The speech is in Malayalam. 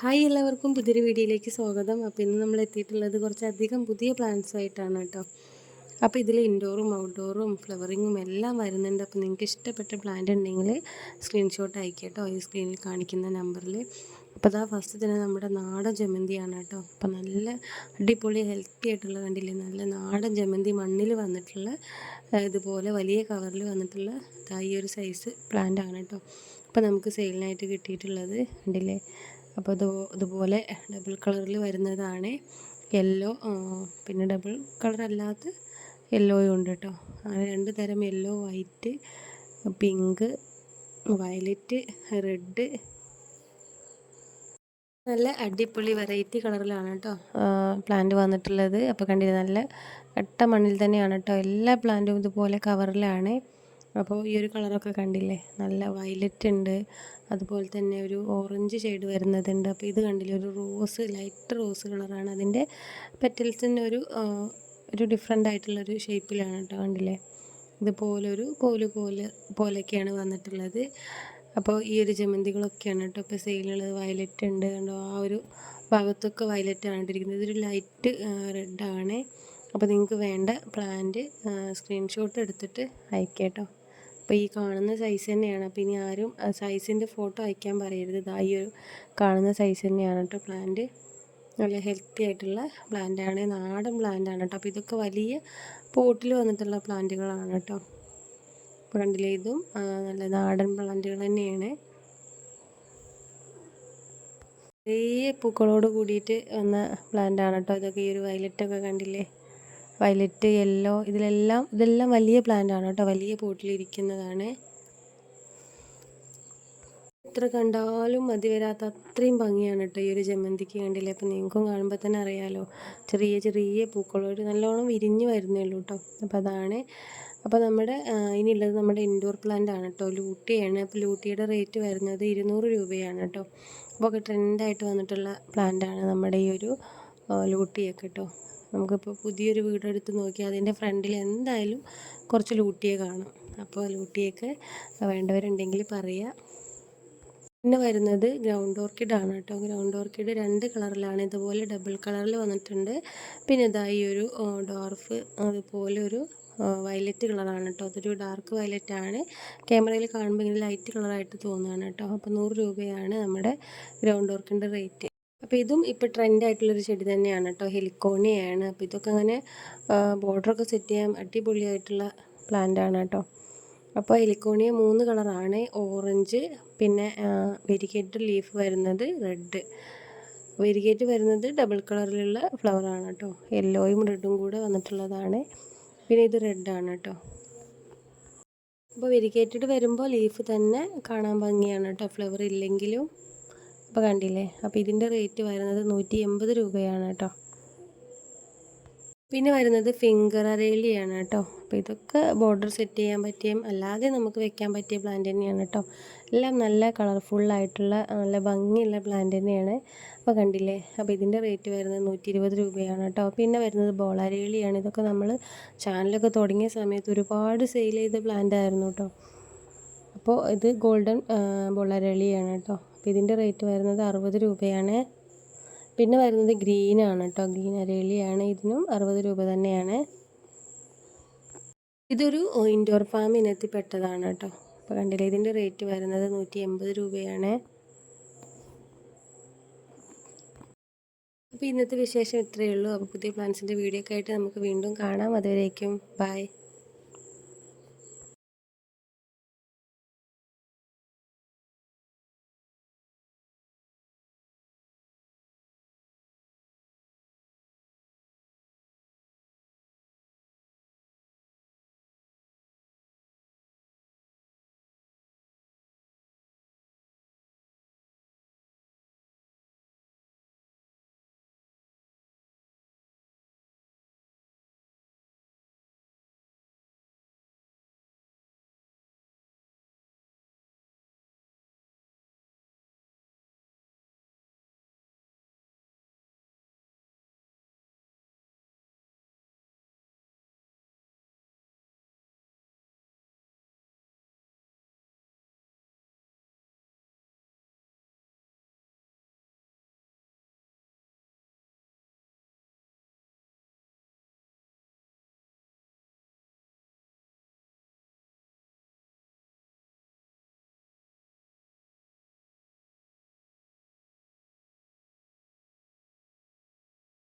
ഹായ് എല്ലാവർക്കും പുതിയൊരു വീഡിയോയിലേക്ക് സ്വാഗതം. അപ്പോൾ ഇന്ന് നമ്മൾ എത്തിയിട്ടുള്ളത് കുറച്ചധികം പുതിയ പ്ലാന്റ്സ് ആയിട്ടാണ് കേട്ടോ. അപ്പോൾ ഇതിൽ ഇൻഡോറും ഔട്ട്ഡോറും ഫ്ലവറിങ്ങും എല്ലാം വരുന്നുണ്ട്. അപ്പോൾ നിങ്ങൾക്ക് ഇഷ്ടപ്പെട്ട പ്ലാന്റ് ഉണ്ടെങ്കിൽ സ്ക്രീൻഷോട്ട് അയക്കുക കേട്ടോ. ഈ സ്ക്രീനിൽ കാണിക്കുന്ന നമ്പറിൽ അപ്പോൾ അതാ ഫസ്റ്റ് തന്നെ നമ്മുടെ നാടൻ ജമന്തിയാണ് കേട്ടോ. അപ്പോൾ നല്ല അടിപൊളി ഹെൽത്തി ആയിട്ടുള്ള കണ്ടില്ലേ? നല്ല നാടൻ ജമന്തി മണ്ണിൽ വന്നിട്ടുള്ള ഇതുപോലെ വലിയ കവറിൽ വന്നിട്ടുള്ള ഈ ഒരു സൈസ് പ്ലാന്റ് ആണ് കേട്ടോ. അപ്പോൾ നമുക്ക് സെയിലിനായിട്ട് കിട്ടിയിട്ടുള്ളത് ഉണ്ടല്ലേ അപ്പോൾ ഇത് ഇതുപോലെ ഡബിൾ കളറിൽ വരുന്നതാണ്. യെല്ലോ പിന്നെ ഡബിൾ കളർ അല്ലാത്ത യെല്ലോയും ഉണ്ട് കേട്ടോ. അങ്ങനെ രണ്ട് തരം yellow white pink violet red. നല്ല അടിപൊളി വെറൈറ്റി കളറിലാണ് കേട്ടോ പ്ലാന്റ് വന്നിട്ടുള്ളത്. അപ്പോൾ കണ്ടില്ല നല്ല കട്ട മണ്ണിൽ തന്നെയാണ് കേട്ടോ എല്ലാ പ്ലാന്റും ഇതുപോലെ കവറിലാണ്. അപ്പോൾ ഈ ഒരു കളറൊക്കെ കണ്ടില്ലേ? നല്ല വയലറ്റ് ഉണ്ട്. അതുപോലെ തന്നെ ഒരു ഓറഞ്ച് ഷെയ്ഡ് വരുന്നതുണ്ട്. അപ്പോൾ ഇത് കണ്ടില്ലേ? ഒരു റോസ് ലൈറ്റ് റോസ് കളറാണ്. അതിന്റെ പെറ്റൽസിന്റെ ഒരു ഒരു ഡിഫറെന്റ് ആയിട്ടുള്ളൊരു ഷേപ്പിലാണ് കേട്ടോ കണ്ടില്ലേ? ഇതുപോലൊരു കോൽ കോൽ പോലെയൊക്കെയാണ് വന്നിട്ടുള്ളത്. അപ്പോൾ ഈ ഒരു ജമന്തികളൊക്കെയാണ് കേട്ടോ ഇപ്പോൾ സെയിലുള്ളത് വയലറ്റ് ഉണ്ട്. കണ്ടോ? ആ ഒരു ഭാഗത്തൊക്കെ വയലറ്റ് ആണ് ഇട്ടിരിക്കുന്നത് ഇതൊരു ലൈറ്റ് റെഡ് ആണ് അപ്പോൾ നിങ്ങൾക്ക് വേണ്ട പ്ലാന്റ് സ്ക്രീൻഷോട്ട് എടുത്തിട്ട് അയക്കാം കേട്ടോ. അപ്പോൾ ഈ കാണുന്ന സൈസ് തന്നെയാണ്. അപ്പോൾ ഇനി ആരും സൈസിന്റെ ഫോട്ടോ അയക്കാൻ പറയരുത്. ഇതാ ഈ ഒരു കാണുന്ന സൈസ് തന്നെയാണ് കേട്ടോ പ്ലാന്റ് നല്ല ഹെൽത്തി ആയിട്ടുള്ള പ്ലാന്റാണ് നാടൻ പ്ലാന്റാണ് കേട്ടോ അപ്പോൾ ഇതൊക്കെ വലിയ പോട്ടിൽ വന്നിട്ടുള്ള പ്ലാന്റുകളാണ് കേട്ടോ ഫ്രണ്ടിലേതും നല്ല നാടൻ പ്ലാന്റുകൾ തന്നെയാണ്. നിറയെ പൂക്കളോട് കൂടിയിട്ട് വന്ന പ്ലാന്റാണ് കേട്ടോ ഇതൊക്കെ ഈ ഒരു വയലറ്റൊക്കെ കണ്ടില്ലേ? വയലറ്റ് യെല്ലോ ഇതിലെല്ലാം ഇതെല്ലാം വലിയ പ്ലാന്റ് ആണ് കേട്ടോ. വലിയ പോട്ടിലിരിക്കുന്നതാണ്. എത്ര കണ്ടാലും മതി വരാത്ത അത്രയും ഭംഗിയാണ് കേട്ടോ ഈ ഒരു ജമന്തിക്ക് കണ്ടില്ലേ? അപ്പം നിങ്ങൾക്കും കാണുമ്പോൾ തന്നെ അറിയാലോ. ചെറിയ ചെറിയ പൂക്കളോട് നല്ലോണം വിരിഞ്ഞ് വരുന്നേ ഉള്ളൂ കേട്ടോ. അപ്പോൾ അതാണ്. അപ്പോൾ നമ്മുടെ ഇനിയുള്ളത് നമ്മുടെ ഇൻഡോർ പ്ലാന്റ് ആണ് കേട്ടോ. ലൂട്ടിയാണ്. അപ്പോൾ ലൂട്ടിയുടെ റേറ്റ് വരുന്നത് ഇരുന്നൂറ് രൂപയാണ് കേട്ടോ. അപ്പോൾ ട്രെൻഡായിട്ട് വന്നിട്ടുള്ള പ്ലാന്റാണ് നമ്മുടെ ഈ ഒരു ലൂട്ടിയൊക്കെ കേട്ടോ. നമുക്കിപ്പോൾ പുതിയൊരു വീടെടുത്ത് നോക്കിയാൽ അതിന്റെ ഫ്രണ്ടിൽ എന്തായാലും കുറച്ച് ലൂട്ടിയെ കാണും. അപ്പോൾ ലൂട്ടിയൊക്കെ വേണ്ടവരുണ്ടെങ്കിൽ പറയുക. പിന്നെ വരുന്നത് ഗ്രൗണ്ട് ഓർക്കിഡ് ആണ് കേട്ടോ. ഗ്രൗണ്ട് ഓർക്കിഡ് രണ്ട് കളറിലാണ്. ഇതുപോലെ ഡബിൾ കളറിൽ വന്നിട്ടുണ്ട്. പിന്നെ ഇതാ ഈ ഒരു ഡോർഫ് അതുപോലെ ഒരു വയലറ്റ് കളറാണ് കേട്ടോ. അതൊരു ഡാർക്ക് വയലറ്റ് ആണ്. ക്യാമറയിൽ കാണുമ്പോൾ ഇങ്ങനെ ലൈറ്റ് കളറായിട്ട് തോന്നുകയാണ് കേട്ടോ. അപ്പോൾ നൂറ് രൂപയാണ് നമ്മുടെ ഗ്രൗണ്ട് ഓർക്കിന്റെ റേറ്റ്. അപ്പോൾ ഇതും ഇപ്പോൾ ട്രെൻഡ് ആയിട്ടുള്ള ഒരു ചെടി തന്നെയാണ് കേട്ടോ ഹെലിക്കോണിയാണ് അപ്പോൾ ഇതൊക്കെ അങ്ങനെ ബോർഡറൊക്കെ സെറ്റ് ചെയ്യാൻ അടിപൊളിയായിട്ടുള്ള പ്ലാന്റ് ആണ് കേട്ടോ അപ്പോൾ ഹെലിക്കോണിയ മൂന്ന് കളറാണ് ഓറഞ്ച് പിന്നെ വെരികേറ്റ് ലീഫ് വരുന്നത് റെഡ് വെരിഗേറ്റ് വരുന്നത് ഡബിൾ കളറിലുള്ള ഫ്ലവറാണ് കേട്ടോ യെല്ലോയും റെഡും കൂടെ വന്നിട്ടുള്ളതാണ്. പിന്നെ ഇത് റെഡാണ് കേട്ടോ അപ്പോൾ വെരിഗേറ്റഡ് വരുമ്പോൾ ലീഫ് തന്നെ കാണാൻ ഭംഗിയാണ് കേട്ടോ ഫ്ലവർ ഇല്ലെങ്കിലും. അപ്പോൾ കണ്ടില്ലേ? അപ്പോൾ ഇതിന്റെ റേറ്റ് വരുന്നത് നൂറ്റി എൺപത് രൂപയാണ് കേട്ടോ. പിന്നെ വരുന്നത് ഫിംഗർ അരേലിയാണ് കേട്ടോ. അപ്പോൾ ഇതൊക്കെ ബോർഡർ സെറ്റ് ചെയ്യാൻ പറ്റിയും അല്ലാതെ നമുക്ക് വെക്കാൻ പറ്റിയ പ്ലാന്റ് തന്നെയാണ് കേട്ടോ. എല്ലാം നല്ല കളർഫുള്ളായിട്ടുള്ള നല്ല ഭംഗിയുള്ള പ്ലാന്റ് തന്നെയാണ്. അപ്പോൾ കണ്ടില്ലേ? അപ്പോൾ ഇതിന്റെ റേറ്റ് വരുന്നത് നൂറ്റി ഇരുപത് രൂപയാണ് കേട്ടോ. പിന്നെ വരുന്നത് ബോളാരേളിയാണ് ഇതൊക്കെ നമ്മൾ ചാനലൊക്കെ തുടങ്ങിയ സമയത്ത് ഒരുപാട് സെയിൽ ചെയ്ത പ്ലാന്റ് ആയിരുന്നു കേട്ടോ. അപ്പോൾ ഇത് ഗോൾഡൻ ബൊള്ളരളിയാണ് കേട്ടോ. അപ്പോൾ ഇതിന്റെ റേറ്റ് വരുന്നത് അറുപത് രൂപയാണ്. പിന്നെ വരുന്നത് ഗ്രീനാണ് കേട്ടോ. ഗ്രീൻ അരളിയാണ്. ഇതിനും അറുപത് രൂപ തന്നെയാണ്. ഇതൊരു ഇൻഡോർ ഫാം ഇനത്തിൽപ്പെട്ടതാണ് കേട്ടോ. അപ്പോൾ കണ്ടില്ലേ ഇതിന്റെ റേറ്റ് വരുന്നത് നൂറ്റി എൺപത് രൂപയാണ്. അപ്പോൾ ഇന്നത്തെ വിശേഷം ഇത്രയേ ഉള്ളൂ. അപ്പോൾ പുതിയ പ്ലാൻസിന്റെ വീഡിയോ ഒക്കെ ആയിട്ട് നമുക്ക് വീണ്ടും കാണാം. അതുവരേക്കും ബൈ.